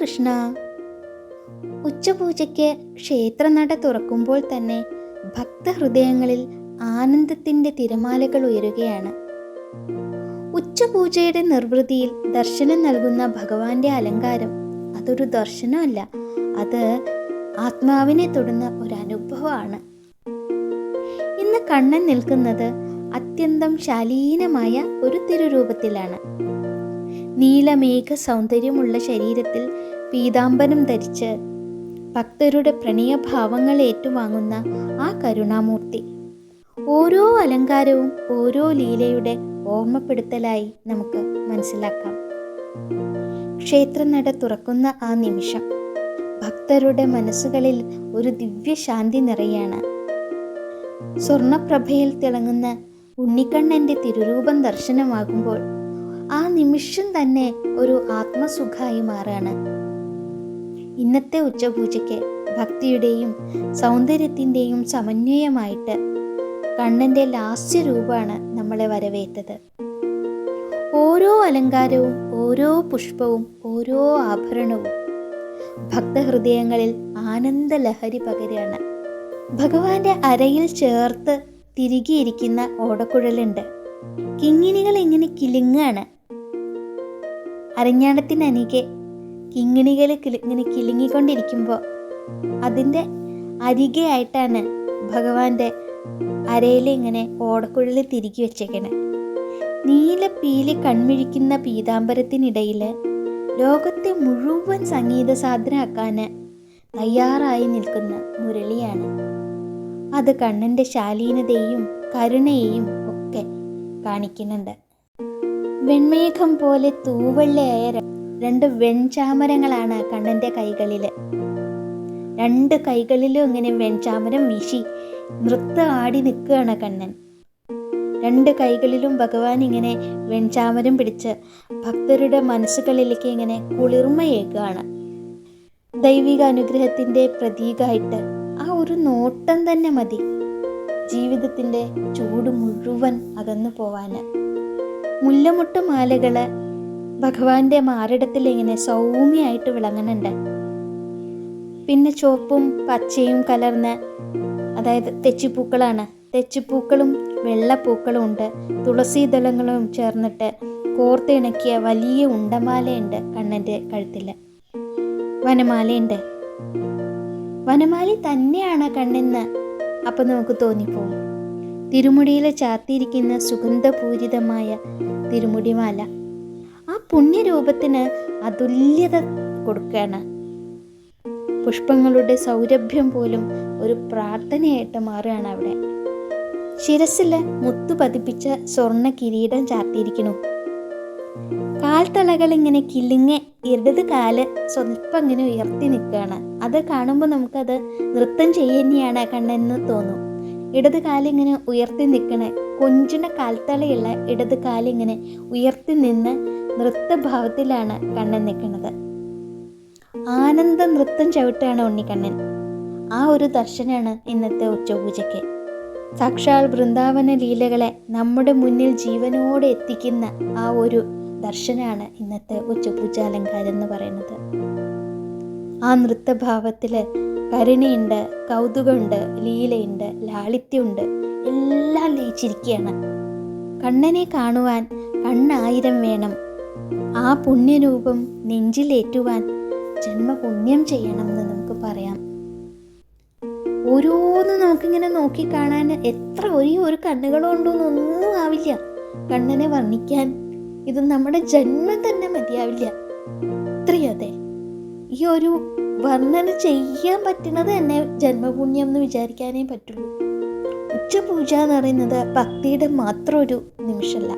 കൃഷ്ണ. ഉച്ചപൂജയ്ക്ക് ക്ഷേത്രനട തുറക്കുമ്പോൾ തന്നെ ഭക്തഹൃദയങ്ങളിൽ ആനന്ദത്തിന്റെ തിരമാലകൾ ഉയരുകയാണ്. ഉച്ചപൂജയുടെ നിർവൃതിയിൽ ദർശനം നൽകുന്ന ഭഗവാന്റെ അലങ്കാരം അതൊരു ദർശനമല്ല അത് ആത്മാവിനെ തൊടുന്ന ഒരു അനുഭവമാണ്. ഇന്ന് കണ്ണൻ നിൽക്കുന്നത് അത്യന്തം ശാലീനമായ ഒരു തിരുരൂപത്തിലാണ്. നീലമേഘ സൗന്ദര്യമുള്ള ശരീരത്തിൽ പീതാംബരം ധരിച്ച് ഭക്തരുടെ പ്രണയഭാവങ്ങൾ ഏറ്റുവാങ്ങുന്ന ആ കരുണാമൂർത്തി. ഓരോ അലങ്കാരവും ഓരോ ലീലയുടെ ഓർമ്മപ്പെടുത്തലായി നമുക്ക് മനസ്സിലാക്കാം. ക്ഷേത്രനട തുറക്കുന്ന ആ നിമിഷം ഭക്തരുടെ മനസ്സുകളിൽ ഒരു ദിവ്യശാന്തി നിറയാണ്. സ്വർണപ്രഭയിൽ തിളങ്ങുന്ന ഉണ്ണിക്കണ്ണന്റെ തിരുരൂപം ദർശനമാകുമ്പോൾ ആ നിമിഷം തന്നെ ഒരു ആത്മസുഖമായി മാറാണ്. ഇന്നത്തെ ഉച്ചപൂജയ്ക്ക് ഭക്തിയുടെയും സൗന്ദര്യത്തിന്റെയും സമന്വയമായിട്ട് കണ്ണന്റെ ലാസ്റ്റ് രൂപമാണ് നമ്മളെ വരവേറ്റത്. ഓരോ അലങ്കാരവും ഓരോ പുഷ്പവും ഓരോ ആഭരണവും ഭക്തഹൃദയങ്ങളിൽ ആനന്ദലഹരി പകരുകയാണ്. ഭഗവാന്റെ അരയിൽ ചേർത്ത് തിരികെയിരിക്കുന്ന ഓടക്കുഴലുണ്ട്. കിങ്ങിണികൾ ഇങ്ങനെ കിലുങ്ങാണ്. അരഞ്ഞാണത്തിനനികെ കിങ്ങിണികൾ ഇങ്ങനെ കിലുങ്ങിക്കൊണ്ടിരിക്കുമ്പോൾ അതിന്റെ അരികെ ആയിട്ടാണ് ഭഗവാന്റെ അരയിൽ ഇങ്ങനെ ഓടക്കുഴൽ തിരികെ വെച്ചേക്കണേ. നീല പീലി കൺമിഴിക്കുന്ന പീതാംബരത്തിനിടയിൽ ലോകത്തെ മുഴുവൻ സംഗീത സാധനമാക്കാൻ തയ്യാറായി നിൽക്കുന്ന മുരളിയാണ്. അത് കണ്ണന്റെ ശാലീനതയും കരുണയെയും ഒക്കെ കാണിക്കുന്നുണ്ട്. വെൺമേഘം പോലെ തൂവെള്ളയായ രണ്ട് വെൺചാമരങ്ങളാണ് കണ്ണന്റെ കൈകളിൽ രണ്ട് കൈകളിലും ഇങ്ങനെ വെൺചാമരം വീശി നൃത്തം ആടി നിൽക്കുകയാണ് കണ്ണൻ. രണ്ട് കൈകളിലും ഭഗവാൻ ഇങ്ങനെ വെൺചാമരം പിടിച്ച് ഭക്തരുടെ മനസ്സുകളിലേക്ക് ഇങ്ങനെ കുളിർമയേകുകയാണ്. ദൈവിക അനുഗ്രഹത്തിന്റെ പ്രതീകമായിട്ട് ആ ഒരു നോട്ടം തന്നെ മതി. ജീവിതത്തിന്റെ ചൂട് മുഴുവൻ അകന്നു പോവാൻ മുല്ലമുട്ട് മാലകൾ ഭഗവാന്റെ മാറിടത്തിൽ ഇങ്ങനെ സൗമ്യമായിട്ട് വിളങ്ങുന്നുണ്ട്. പിന്നെ ചുവപ്പും പച്ചയും കലർന്ന് അതായത് തെച്ചിപ്പൂക്കളാണ്. തെച്ചിപ്പൂക്കളും വെള്ളപ്പൂക്കളും ഉണ്ട്. തുളസീദളങ്ങളും ചേർന്നിട്ട് കോർത്തിണക്കിയ വലിയ ഉണ്ടമാലയുണ്ട് കണ്ണന്റെ കഴുത്തിൽ വനമാലയുണ്ട്. വനമാല തന്നെയാണ് കണ്ണെന്ന് അപ്പം നമുക്ക് തോന്നിപ്പോവും. തിരുമുടിയിൽ ചാത്തിയിരിക്കുന്ന സുഗന്ധപൂരിതമായ തിരുമുടിമാല. ആ പുണ്യരൂപത്തിന് അതുല്യത കൊടുക്കുകയാണ് പുഷ്പങ്ങളുടെ സൗരഭ്യം പോലും ഒരു പ്രാർത്ഥനയായിട്ട് മാറുകയാണ് അവിടെ. ശിരസിൽ മുത്തു പതിപ്പിച്ച സ്വർണ കിരീടം ചാർത്തിയിരിക്കുന്നു കാൽത്തളകൾ ഇങ്ങനെ കിലുങ്ങെ ഇടത് കാൽ സ്വല്പം ഇങ്ങനെ ഉയർത്തി നിൽക്കുകയാണ്. അത് കാണുമ്പോൾ നമുക്കത് നൃത്തം ചെയ്യുന്നതാണ് കണ്ണെന്ന് തോന്നും. ഇടത് കാലിങ്ങനെ ഉയർത്തി നിൽക്കണ കൊഞ്ചിന കാൽത്തളയുള്ള ഇടത് കാലിങ്ങനെ ഉയർത്തി നിന്ന് നൃത്തഭാവത്തിലാണ് കണ്ണൻ നിൽക്കുന്നത്. ആനന്ദ നൃത്തം ചവിട്ടാണ് ഉണ്ണിക്കണ്ണൻ. ആ ഒരു ദർശനമാണ് ഇന്നത്തെ ഉച്ചപൂജയ്ക്ക്. സാക്ഷാൽ വൃന്ദാവന ലീലകളെ നമ്മുടെ മുന്നിൽ ജീവനോടെ എത്തിക്കുന്ന ആ ഒരു ദർശനമാണ് ഇന്നത്തെ ഉച്ചപൂജ അലങ്കാരം എന്ന് പറയുന്നത്. ആ നൃത്തഭാവത്തിൽ കരുണയുണ്ട് കൗതുകമുണ്ട് ലീലയുണ്ട് ലാളിത്യമുണ്ട്. എല്ലാം ലയിച്ചിരിക്കുകയാണ്. കണ്ണനെ കാണുവാൻ കണ്ണായിരം വേണം. ആ പുണ്യരൂപം നെഞ്ചിലേറ്റുവാൻ ജന്മപുണ്യം ചെയ്യണം എന്ന് നമുക്ക് പറയാം. ഓരോന്നും നമുക്കിങ്ങനെ നോക്കി കാണാൻ എത്ര ഒരു ഒരു കണ്ണുകളുണ്ടോന്നൊന്നും ആവില്ല. കണ്ണനെ വർണിക്കാൻ ഇത് നമ്മുടെ ജന്മം തന്നെ മതിയാവില്ല. ഈ ഒരു വർണന ചെയ്യാൻ പറ്റുന്നത് തന്നെ ജന്മപുണ്യം എന്ന് വിചാരിക്കാനേ പറ്റുള്ളൂ. ഉച്ചപൂജ എന്ന് പറയുന്നത് ഭക്തിയുടെ മാത്രം ഒരു നിമിഷമല്ല.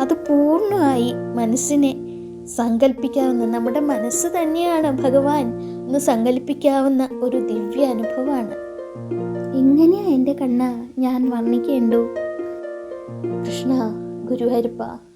അത് പൂർണമായി മനസ്സിനെ സങ്കല്പിക്കാവുന്ന നമ്മുടെ മനസ്സ് തന്നെയാണ് ഭഗവാൻ എന്ന് സങ്കല്പിക്കാവുന്ന ഒരു ദിവ്യ അനുഭവമാണ്. എങ്ങനെയാ എന്റെ കണ്ണ ഞാൻ വർണിക്കേണ്ടു. കൃഷ്ണ ഗുരുവായൂരപ്പ